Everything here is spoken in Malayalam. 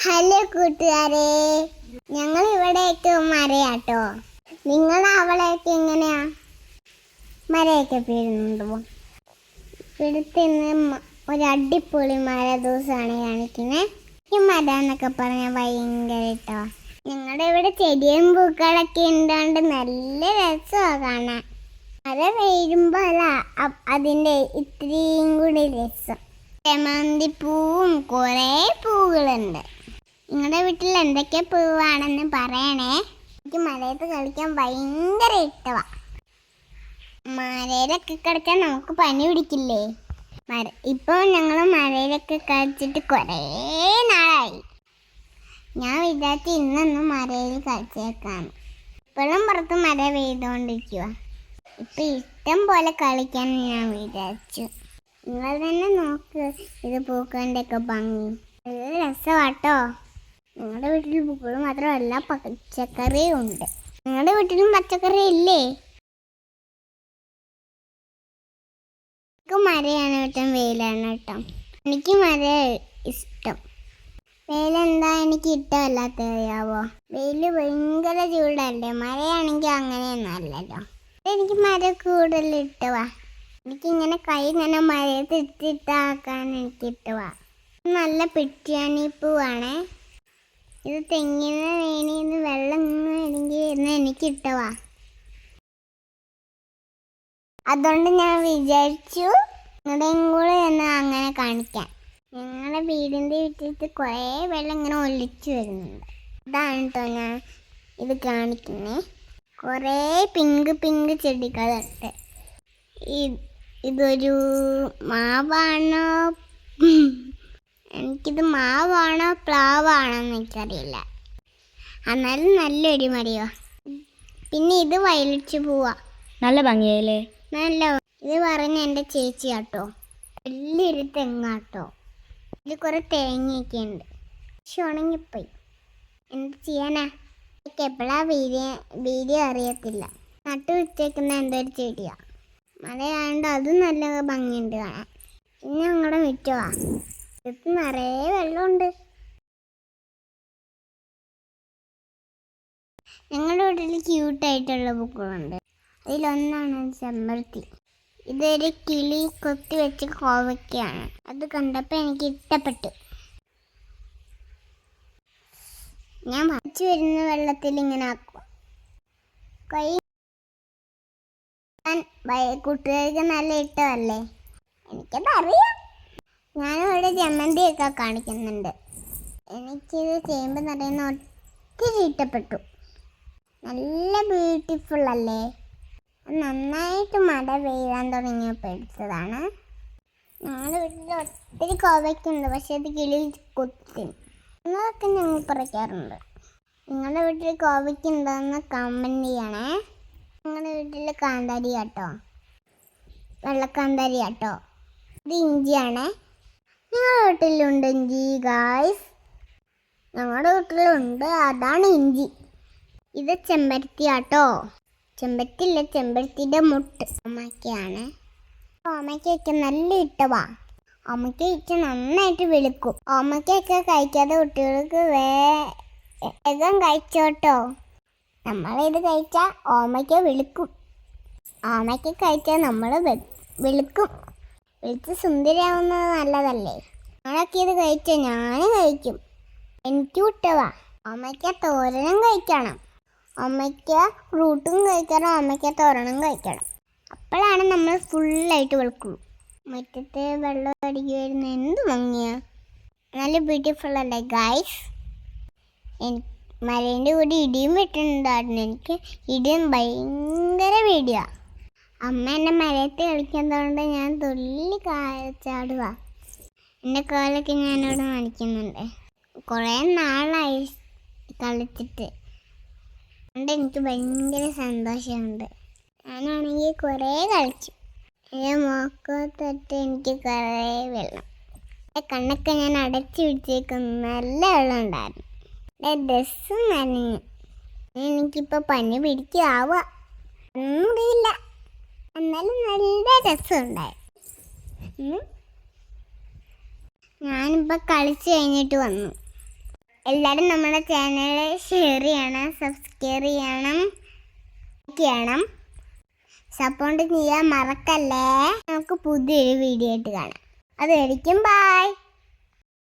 ഹലോ കൂട്ടുകാരെ. ഞങ്ങൾ ഇവിടെയൊക്കെ മരയാട്ടോ. നിങ്ങൾ അവളെയൊക്കെ എങ്ങനെയാ? മരയൊക്കെ പിഴുന്നുണ്ടോ? ഇവിടുത്തെ ഒരു അടിപൊളി മര ദിവസമാണ് കാണിക്കുന്നത് ഈ മര എന്നൊക്കെ പറഞ്ഞാൽ ഭയങ്കര ഇട്ടോ ഞങ്ങളുടെ ഇവിടെ ചെടിയും പൂക്കളൊക്കെ ഉണ്ടാണ്ട് നല്ല രസമാണ് കാണാൻ. മര പെയ്യുമ്പോൾ അല്ല അതിന്റെ ഇത്രയും കൂടി രസം. ചമന്തിപ്പൂവും കുറേ പൂവുകളുണ്ട് നിങ്ങളുടെ വീട്ടിൽ എന്തൊക്കെ പൂവാണെന്ന് പറയണേ? എനിക്ക് മലയത്ത് കളിക്കാൻ ഭയങ്കര ഇഷ്ടമാണ് മലയിലൊക്കെ കളിച്ചാൽ നമുക്ക് പനി പിടിക്കില്ലേ? മര ഇപ്പോൾ ഞങ്ങൾ മലയിലൊക്കെ കളിച്ചിട്ട് കുറേ നാളായി. ഞാൻ വിചാരിച്ചു ഇന്നൊന്നും മലയിൽ കളിച്ചേക്കാം ഇപ്പോഴും പുറത്ത് മഴ പെയ്തുകൊണ്ടിരിക്കുക ഇപ്പം ഇഷ്ടം പോലെ കളിക്കാൻ ഞാൻ വിചാരിച്ചു. നിങ്ങൾ തന്നെ നോക്ക് ഇത് പൂക്കളുടെയൊക്കെ ഭംഗി. നല്ല രസമാട്ടോ നിങ്ങളുടെ വീട്ടിൽ പൂക്കൾ മാത്രമല്ല പച്ചക്കറിയും ഉണ്ട്. നിങ്ങളുടെ വീട്ടിലും പച്ചക്കറി ഇല്ലേ? എനിക്ക് മരയാണ് കേട്ടോ വെയിലാണ് കേട്ടോ എനിക്ക് മര ഇഷ്ടം. വെയിലെന്താ എനിക്ക് ഇഷ്ടമല്ലാത്ത അറിയാവോ വെയിൽ ഭയങ്കര ചൂടല്ലേ? മരയാണെങ്കിൽ അങ്ങനെയൊന്നും അല്ലല്ലോ എനിക്ക് മര കൂടുതൽ ഇഷ്ടവാ. എനിക്കിങ്ങനെ കൈ ഇങ്ങനെ മഴയെ ഇട്ടിട്ടാക്കാൻ എനിക്ക് ഇഷ്ടവാ. നല്ല പിറ്റിയാണി പൂവാണേ. ഇത് തെങ്ങിന് വേണിന്ന് വെള്ളം ഇങ്ങനെ ഇന്ന് എനിക്ക് ഇട്ടവാ അതുകൊണ്ട് ഞാൻ വിചാരിച്ചു നിങ്ങളുടെയും കൂടെ എന്ന് അങ്ങനെ കാണിക്കാൻ ഞങ്ങളുടെ വീടിന്റെ വീട്ടിലത്ത് കുറേ വെള്ളം ഇങ്ങനെ ഒലിച്ചു വരുന്നുണ്ട്. അതാണ് കേട്ടോ ഞാൻ ഇത് കാണിക്കുന്നത് കുറേ പിങ്ക് പിങ്ക് ചെടികളുണ്ട്. ഇതൊരു മാവാണോ? എനിക്കിത് മാവാണോ പ്ലാവാണോ എന്ന് എനിക്കറിയില്ല. എന്നാലും നല്ലൊരു മടിയോ പിന്നെ ഇത് വയലിച്ച് പോവാ. നല്ല ഭംഗിയല്ലേ നല്ല ഇത് പറഞ്ഞ എന്റെ ചേച്ചി കേട്ടോ വലിയൊരു തെങ്ങാട്ടോ. ഇതിൽ കുറേ തേങ്ങയൊക്കെ ഉണ്ട്. പക്ഷെ ഉണങ്ങിപ്പോയി. എന്ത് ചെയ്യാനാ? എനിക്ക് എപ്പോഴാ വീഡിയോ വീഡിയോ അറിയത്തില്ല. നട്ടു വെച്ചേക്കുന്ന എന്തൊരു ഒരു ചെടിയാ. മഴയായതുകൊണ്ട് അതും നല്ല ഭംഗിയുണ്ട് കാണാൻ. പിന്നെ ഞങ്ങളുടെ മുറ്റമാ ഇത് നിറയെ വെള്ളമുണ്ട്. ഞങ്ങളുടെ വീട്ടിൽ ക്യൂട്ടായിട്ടുള്ള ബുക്കുകളുണ്ട് അതിലൊന്നാണ് ചെമ്പരത്തി. ഇതൊരു കിളി കൊത്തി വെച്ച് കോവയ്ക്കാണ് അത് കണ്ടപ്പോൾ എനിക്ക് ഇഷ്ടപ്പെട്ടു. ഞാൻ വായിച്ചു വരുന്ന വെള്ളത്തിൽ ഇങ്ങനെ ആക്കും കൈ കൂട്ടുകാർക്ക് നല്ല ഇഷ്ടമല്ലേ? എനിക്കത് അറിയാം ഞാനിവിടെ ജമന്തിയൊക്കെ കാണിക്കുന്നുണ്ട്. എനിക്കിത് ചെയ്യുമ്പോൾ നിറയുന്ന ഒത്തിരി ഇഷ്ടപ്പെട്ടു നല്ല ബ്യൂട്ടിഫുൾ അല്ലേ? നന്നായിട്ട് മഴ പെയ്യാൻ തുടങ്ങിയപ്പോൾ എടുത്തതാണ്. ഞങ്ങളുടെ വീട്ടിൽ ഒത്തിരി കോവയ്ക്കുണ്ട് പക്ഷെ അത് കിളി കൊത്തി. എന്നതൊക്കെ ഞങ്ങൾ പറിക്കാറുണ്ട്. നിങ്ങളുടെ വീട്ടിൽ കോവയ്ക്കുണ്ടോയെന്ന് കമന്റ് ചെയ്യണേ. നിങ്ങളുടെ വീട്ടിൽ കാന്താരി കേട്ടോ വെള്ളക്കാന്താരി കേട്ടോ ഇത് ഇഞ്ചിയാണേ. നിങ്ങളുടെ വീട്ടിലുണ്ട് ഇഞ്ചി ഗായ്സ് ഞങ്ങളുടെ വീട്ടിലുണ്ട്. അതാണ് ഇഞ്ചി. ഇത് ചെമ്പരത്തി ആട്ടോ. ചെമ്പരത്തില്ല ചെമ്പരത്തിന്റെ മുട്ട്. അമ്മയ്ക്കാണ് അമ്മയ്ക്കൊക്കെ നല്ല ഇട്ടവാ. അമ്മയ്ക്ക് ഇച്ച നന്നായിട്ട് വിളിക്കും. അമ്മയ്ക്കൊക്കെ കഴിക്കാതെ കുട്ടികൾക്ക് വേഗം കഴിച്ചോട്ടോ. നമ്മളിത് കഴിച്ചാൽ ഓമയ്ക്ക് വിളിക്കും. ഓമയ്ക്ക് കഴിച്ചാൽ നമ്മൾ വെളുക്കും. വെളുത്ത് സുന്ദരിയാവുന്നത് നല്ലതല്ലേ? ഞാനൊക്കെ ഇത് കഴിച്ചോ? ഞാൻ കഴിക്കും. എനിക്ക് വിട്ടവാ അമ്മയ്ക്ക് തോരനും കഴിക്കണം. അമ്മയ്ക്ക് ഫ്രൂട്ടും കഴിക്കണം. അമ്മയ്ക്ക് തോരണം കഴിക്കണം. അപ്പോഴാണ് നമ്മൾ ഫുള്ളായിട്ട് വെളുക്കുള്ളൂ. മുറ്റത്ത് വെള്ളം അടിക്കി വരുന്ന എന്ത് ഭംഗിയാ. നല്ല ബ്യൂട്ടിഫുൾ അല്ലേ ഗായ്സ് മലേന്റെ കൂടി ഇടിയും വെട്ടുന്നുണ്ടായിരുന്നു എനിക്ക് ഇടിയും ഭയങ്കര പേടിയാ. അമ്മ എന്നെ മഴയത്ത് കളിക്കുന്നതുകൊണ്ട് ഞാൻ തുള്ളി കാച്ചാടുക എന്റെ കോലൊക്കെ ഞാനിവിടെ മണിക്കുന്നുണ്ട് കുറേ നാളായി കളിച്ചിട്ട്. അതുകൊണ്ട് എനിക്ക് ഭയങ്കര സന്തോഷമുണ്ട്. ഞാനാണെങ്കിൽ കുറേ കളിച്ചു. എന്റെ മോക്കത്തൊട്ട് എനിക്ക് കുറേ വെള്ളം. എന്റെ കണ്ണൊക്കെ ഞാൻ അടച്ചു പിടിച്ചേക്കും നല്ല വെള്ളം ഉണ്ടായിരുന്നു. എന്റെ ഡ്രസ്സും നനഞ്ഞു. എനിക്കിപ്പോൾ പനി പിടിക്കാവുക ഒന്നുമില്ല. എന്നാലും നല്ല രസമുണ്ടായി. ഞാനിപ്പോൾ കളിച്ച് കഴിഞ്ഞിട്ട് വന്നു. എല്ലാവരും നമ്മുടെ ചാനൽ ഷെയർ ചെയ്യണം സബ്സ്ക്രൈബ് ചെയ്യണം ലൈക്ക് ചെയ്യണം. സപ്പോർട്ട് ചെയ്യാൻ മറക്കല്ലേ? നമുക്ക് പുതിയൊരു വീഡിയോ ആയിട്ട് കാണാം. അതായിരിക്കും ബായ്